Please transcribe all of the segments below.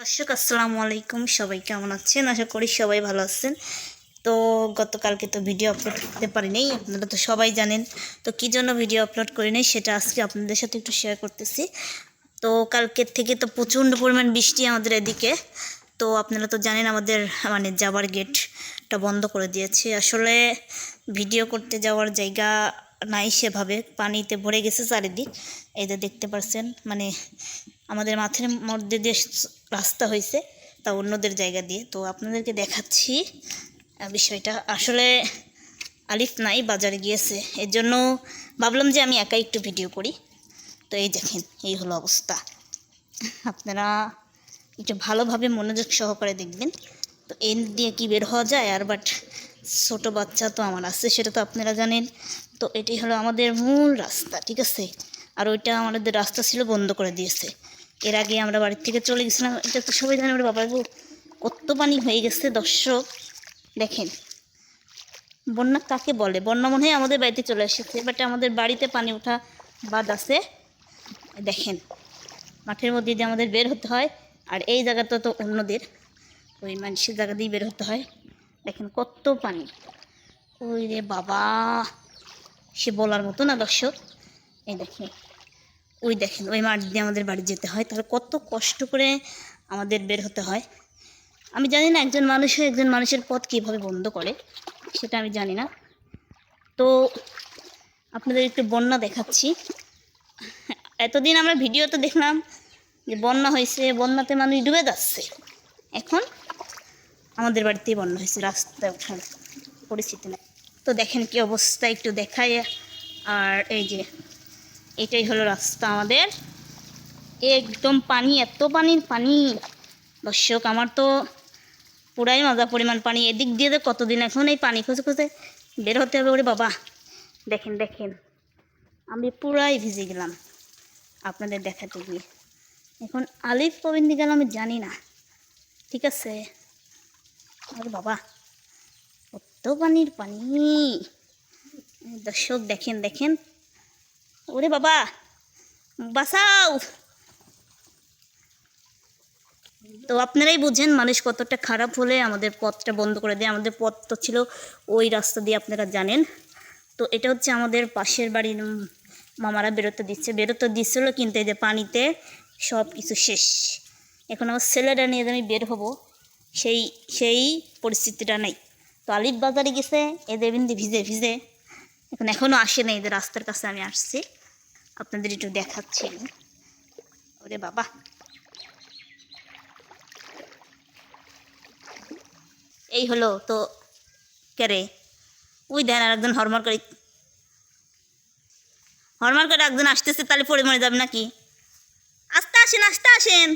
দর্শক, আসসালামু আলাইকুম। সবাই কেমন আছেন? আশা করি সবাই ভালো আছেন। তো গতকালকে তো ভিডিও আপলোড করতে পারিনি, আপনারা তো সবাই জানেন। তো কী জন্য ভিডিও আপলোড করি নাই সেটা আজকে আপনাদের সাথে একটু শেয়ার করতেছি। তো কালকের থেকে তো প্রচণ্ড পরিমাণ বৃষ্টি আমাদের এদিকে। তো আপনারা তো জানেন আমাদের মানে যাওয়ার গেটটা বন্ধ করে দিয়েছে। আসলে ভিডিও করতে যাওয়ার জায়গা নাই সেভাবে, পানিতে ভরে গেছে চারিদিক। এই যে দেখতে পাচ্ছেন মানে আমাদের মাঠের মধ্যে দিয়ে রাস্তা হয়েছে, তা অন্যদের জায়গা দিয়ে। তো আপনাদেরকে দেখাচ্ছি বিষয়টা। আসলে আলিফ নাই, বাজারে গিয়েছে। এর জন্য ভাবলাম যে আমি একাই একটু ভিডিও করি। তো এই দেখেন, এই হলো অবস্থা। আপনারা একটু ভালোভাবে মনোযোগ সহকারে দেখবেন। তো এন দিয়ে কি বের হওয়া যায় আর বাট ছোটো বাচ্চা তো আমার আছে, সেটা তো আপনারা জানেন। তো এটি হলো আমাদের মূল রাস্তা, ঠিক আছে? আর ওইটা আমাদের রাস্তা ছিল বন্ধ করে দিয়েছে। এর আগে আমরা বাড়ির থেকে চলে গেছিলাম, এটা তো সবাই জানে ওর বাবা কত পানি হয়ে গেছে, দর্শক। দেখেন, বন্যা কাকে বলে? বন্যা মনে হয় আমাদের বাড়িতে চলে এসেছে বাট আমাদের বাড়িতে পানি ওঠা বাদ আছে। দেখেন, মাঠের মধ্যে দিয়ে আমাদের বের হতে হয়, আর এই জায়গাটা তো অন্যদের। ওই মানুষের জায়গা দিয়ে বের হতে হয়। দেখেন কত পানি। ওই রে বাবা, সে বলার মতো না দর্শক? এই দেখেন, ওই দেখেন, ওই মাঠ দিয়ে আমাদের বাড়ি যেতে হয়। তাহলে কত কষ্ট করে আমাদের বের হতে হয়। আমি জানি না একজন মানুষ একজন মানুষের পথ কীভাবে বন্ধ করে, সেটা আমি জানি না। তো আপনাদের একটু বন্যা দেখাচ্ছি। এতদিন আমরা ভিডিওতে দেখলাম যে বন্যা হয়েছে, বন্যাতে মানুষ ডুবে যাচ্ছে। এখন আমাদের বাড়িতেই বন্যা হয়েছে রাস্তায় ওঠার পরিস্থিতি নেই। তো দেখেন কি অবস্থা, একটু দেখায় আর এই যে, এটাই হলো রাস্তা আমাদের। একদম পানি, এত পানির পানি। দর্শক, আমার তো পুরাই মজা পরিমাণ পানি। এদিক দিয়ে যে কতদিন এখন এই পানি খুঁজে খুঁজে বের হতে হবে ওরে বাবা। দেখেন দেখেন, আমি পুরাই ভিজে গেলাম আপনাদের দেখাতে গিয়ে। এখন আলিফ কবিন্দি গেল আমি জানি না, ঠিক আছে? আরে বাবা, কত পানির পানি। দর্শক, দেখেন দেখেন। ওরে বাবা বাসাও তো আপনারাই বুঝেন মানুষ কতটা খারাপ হলে আমাদের পথটা বন্ধ করে দেয়। আমাদের পথ তো ছিল ওই রাস্তা দিয়ে আপনারা জানেন। তো এটা হচ্ছে আমাদের পাশের বাড়ির মামারা বেরোতে দিচ্ছে। বেরোতে দিচ্ছিল, কিন্তু এই যে পানিতে সব কিছু শেষ। এখন আমার ছেলেরা নিয়ে আমি বের হব সেই সেই পরিস্থিতিটা নেই। তো আলিফ বাজারে গেছে, এদের বিন্দি ভিজে ভিজে। এখন এখনও আসে নাই এদের রাস্তার কাছে আমি আসছি। আপনাদের একটু দেখাচ্ছি। ওরে বাবা। এই হলো তো কেরে ওই দেন আর একজন হরমার করে। হরমার করে একজন আসতেছে, তাহলে পড়ে মরে যাবে নাকি? আস্তে আসেন আস্তে আসেন।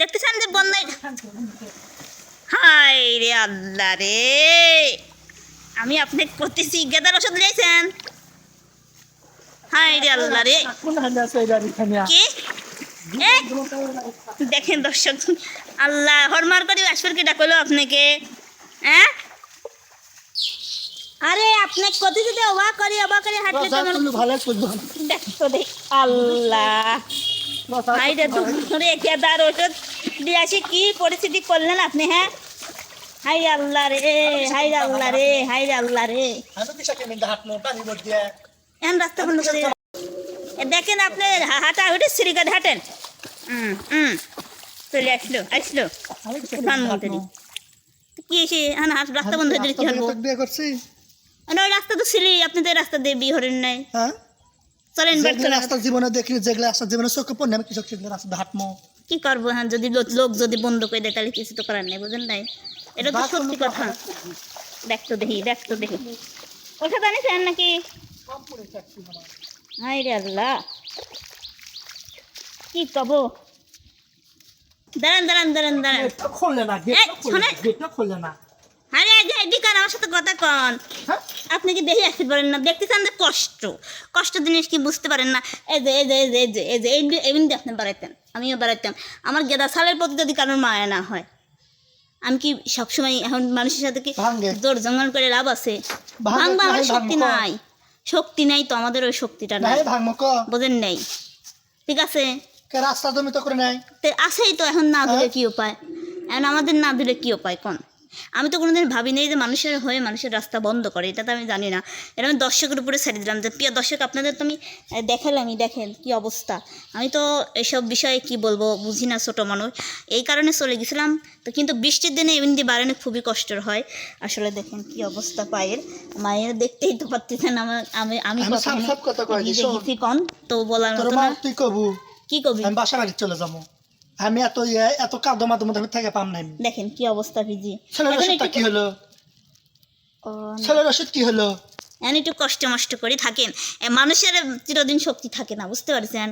দেখতেছেন যে বন্যায়? হাই রে আল্লাহ রে। আমি আপনি করতেছি। গেদার ওষুধ লিয়েছেন হাই রে আল্লাহ রে। কি? দেখেন দর্শক আল্লাহ হরমার করে আসবার কি ডাকলো আপনাকে। হ্যাঁ আরে আপনি কত যদি অবাক করি অবাক করে হাঁটলে তো দেখ। আল্লাহ। হাইরে ধরে কেদার ওষুধ দিয়ে আসি কি পরিস্থিতি করলেন আপনি হ্যাঁ? হাই আল্লাহ রে হাই আল্লাহ রে হাই আল্লাহ রে। এখন রাস্তা বন্ধ করে দিলাম। এ দেখেন আপনি হাঁটা উঠে সিঁড়িকাট হাঁটেন? হুম হুম চলে আসলো আসলো। প্রধানমন্ত্রী কি এসে এখন হাত- রাস্তা বন্ধ হয়ে দিলে কি হলো? রাস্তা তো ছিলি আপনি তো রাস্তা দিয়ে বিয়ে হরেন নাই। হ্যাঁ? চলেন বাড়ি যেগুলো চলেন। রাস্তা জীবনে দেখি যেগুলো রাস্তা জীবনে চোখে পড়লে আমি কৃষক সেগুলো রাস্তা হাঁটমো। কি করব হ্যাঁ যদি লোক যদি বন্ধ করে দেয় তাহলে কিছু তো করার নেই বুঝেন নাই? এটা তো সত্যি কথা। দেখি দেখি নাকি? হাই রে আল্লাহ। কি কব? দাঁড়ান দাঁড়ান দাঁড়ান দাঁড়ান। খুললে না। গেটটা আরে আর আমার সাথে কথা কন। হ্যাঁ? আপনি কি দেখে আসতে পারেন না? দেখতেছেন যে কষ্ট। কষ্ট জিনিস কি বুঝতে পারেন না? এই যে এই যে এই যে এই যে এই যে এই এমনি আপনি বাড়াইতেন। আমিও বাড়াইতাম। আমার গেদা সালের প্রতি যদি কারোর মায়া না হয় আমি কি সবসময় এখন মানুষের সাথে কি জোর জঙ্গল করে লাভ আছে? ভাঙবা আমার শক্তি নাই। শক্তি নেই তো আমাদের ওই শক্তিটা নাই। বোঝেন নেই? ঠিক আছে? রাস্তা জমি তো করে নাই? আছেই তো এখন না ধুলে হ্যাঁ? কি উপায়? এখন আমাদের না ধুলে কি উপায় কোন? আমি তো কোনোদিন ভাবি নেই যে মানুষের হয়ে মানুষের রাস্তা বন্ধ করে এটা তো আমি জানি না। এটা আমি দর্শকের উপরে ছেড়ে দিলাম যে প্রিয় দর্শক আপনাদের তো আমি দেখালামই দেখেন কি অবস্থা। আমি তো এসব বিষয়ে কি বলব বুঝি না ছোটো মানুষ। এই কারণে চলে গেছিলাম তো কিন্তু বৃষ্টির দিনে এমনি বাড়ানো খুবই কষ্টের হয়। আসলে দেখেন কি অবস্থা পায়ের। মায়ের দেখতেই তো পারতেছেন আমার আমি আমি কথা কন তো বলার মতো না। তুই কবু। কি কবি? আমি বাসা বাড়ি চলে যাব। আমি এত এত কাদো মাদো মধ্যে থেকে পাম নাই। দেখেন কি অবস্থা ভিজি। ছেলের ওষুধটা কি হলো? ছেলের ওষুধ কি হলো? একটু কষ্ট মষ্ট করে থাকেন। মানুষের চিরদিন শক্তি থাকে না বুঝতে পারছেন?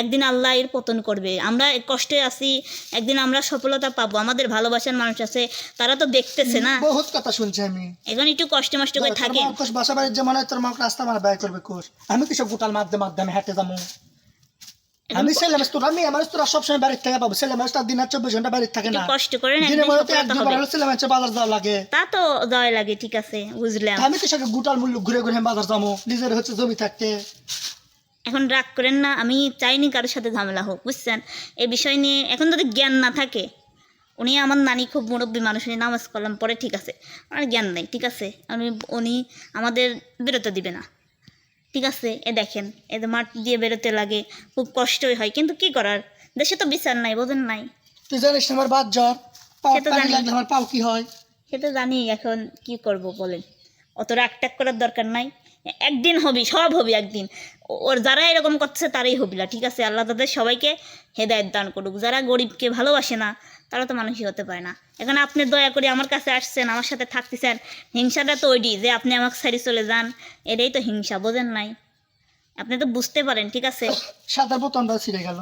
একদিন আল্লাহ এর পতন করবে। আমরা কষ্টে আছি একদিন আমরা সফলতা পাবো। আমাদের ভালোবাসার মানুষ আছে তারা তো দেখতেছে না। বহুত কথা শুনছি আমি। এখন একটু কষ্ট মষ্ট করে থাকেন। বাসা বাড়ির যে মনে হয় তোর মা রাস্তা মারা ব্যয় করবে কোষ। আমি কিসব গোটাল মাধ্যমে মাধ্যমে হেঁটে যাব? আমি ছেলে মানুষ তোরা মেয়ে মানুষ তোরা সবসময় বাড়ির থেকে পাবো। ছেলে মানুষ তার দিন আর চব্বিশ ঘণ্টা বাড়ির থাকে না। কষ্ট করেন দিনে একদিন এক দুবার হবে। ছেলে মানুষের বাজার যাওয়া লাগে। তা তো লাগে ঠিক আছে বুঝলাম। আমি কিসব গোটাল মূল্য ঘুরে ঘুরে বাজার যাব। নিজের হচ্ছে জমি থাকতে। এখন রাগ করেন না আমি চাইনি কারোর সাথে ঝামেলা হোক বুঝছেন? এই বিষয় নিয়ে এখন যদি জ্ঞান না থাকে উনি আমার নানি খুব মুরব্বী মানুষ উনি নামাজ করলাম পরে ঠিক আছে। আমার জ্ঞান নাই ঠিক আছে? আমি উনি আমাদের বেরোতে দিবে না। ঠিক আছে এ দেখেন এদের মাঠ দিয়ে বেরোতে লাগে খুব কষ্টই হয়। কিন্তু কি করার? দেশে তো বিচার নাই বোঝেন নাই। তুই জানিস আমার বাদ জ্বর। আমার পাও কি হয়? সে তো জানি এখন কি করব বলেন। অত রাগ করার দরকার নাই। একদিন হবি সব হবি একদিন। ওর যারা এরকম করছে তারাই হবিলা ঠিক আছে? আল্লাহ তাদের সবাইকে হেদায়ত দান করুক। যারা গরিবকে ভালোবাসে না তারা তো মানুষই হতে পারে না। এখন আপনি দয়া করে আমার কাছে আসছেন আমার সাথে থাকতেছেন হিংসাটা তো ওইটি যে আপনি আমাকে ছাড়ি চলে যান এটাই তো হিংসা বোঝেন নাই। আপনি তো বুঝতে পারেন ঠিক আছে? সাদার বোতামটা ছিঁড়ে গেল।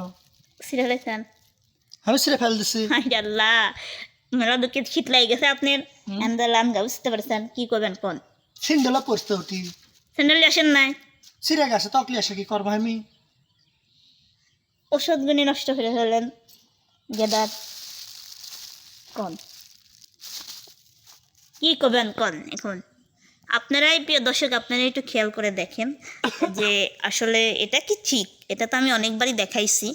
সিরিয়ালেছেন আমি ছিঁড়ে ফেল দিছি হাই আল্লাহ মেরা দুঃখে শীত লাগে গেছে আপনি আন্দালান গা বুঝতে পারছেন? কি করবেন কোন? সিন্ডেলা পড়তে উঠি। স্যান্ডেল আসেন নাই? ছিঁড়ে গেছে তকলি আসে কি করব আমি? ওষুধগুলি নষ্ট করে ফেলেন গেদার। কন। কি করবেন কন এখন? আপনারাই প্রিয় দর্শক আপনারা একটু খেয়াল করে দেখেন যে আসলে এটা কি ঠিক? এটা তো আমি অনেকবারই দেখাইছি।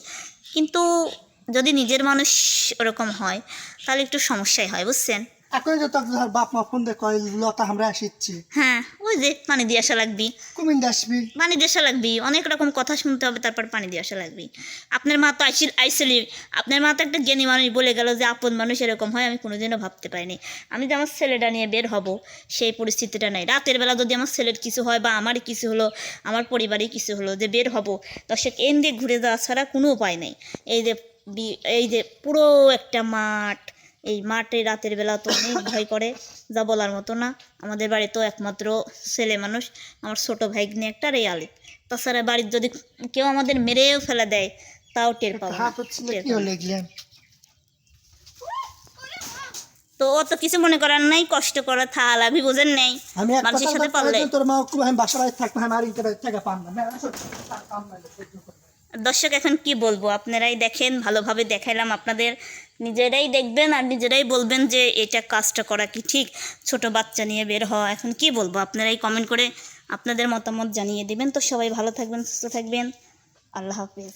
কিন্তু যদি নিজের মানুষ ওরকম হয় তাহলে একটু সমস্যাই হয় বুঝছেন? এখন যে তোর বাপ মা ফোন দিয়ে লতা আমরা আসিচ্ছি। হ্যাঁ। ওই যে পানি দিয়ে আসা লাগবি। কুমিন আসবি। পানি দিয়ে আসা লাগবি অনেক রকম কথা শুনতে হবে তারপর পানি দিয়ে আসা লাগবি। আপনার মা তো আইসিল আইসিলি আপনার মা তো একটা জ্ঞানী মানুষ বলে গেল যে আপন মানুষ এরকম হয় আমি কোনোদিনও ভাবতে পারিনি। আমি যে আমার ছেলেটা নিয়ে বের হব সেই পরিস্থিতিটা নেই। রাতের বেলা যদি আমার ছেলের কিছু হয় বা আমারই কিছু হলো আমার পরিবারে কিছু হলো যে বের হব দর্শক এন দিয়ে ঘুরে যাওয়া ছাড়া কোনো উপায় নেই। এই যে বি- এই যে পুরো একটা মাঠ এই মাঠে রাতের বেলা তো অনেক ভয় করে যা বলার মতো না। আমাদের বাড়ি তো একমাত্র ছেলে মানুষ আমার ছোট ভাইগ্নে একটা আর এই তাছাড়া বাড়ির যদি কেউ আমাদের মেরেও ফেলে দেয় তাও টের পাবো তো অত কিছু মনে করার নাই কষ্ট করা থাল আমি বোঝেন নেই। মানুষের সাথে পারলে তোর মা খুব আমি বাসা বাড়ি আর না। দর্শক এখন কি বলব? আপনারাই দেখেন ভালোভাবে দেখাইলাম আপনাদের নিজেরাই দেখবেন আর নিজেরাই বলবেন যে এটা কাজটা করা কি ঠিক? ছোট বাচ্চা নিয়ে বের হওয়া, এখন কি বলব? আপনারাই কমেন্ট করে আপনাদের মতামত জানিয়ে দেবেন। তো সবাই ভালো থাকবেন, সুস্থ থাকবেন। আল্লাহ হাফিজ।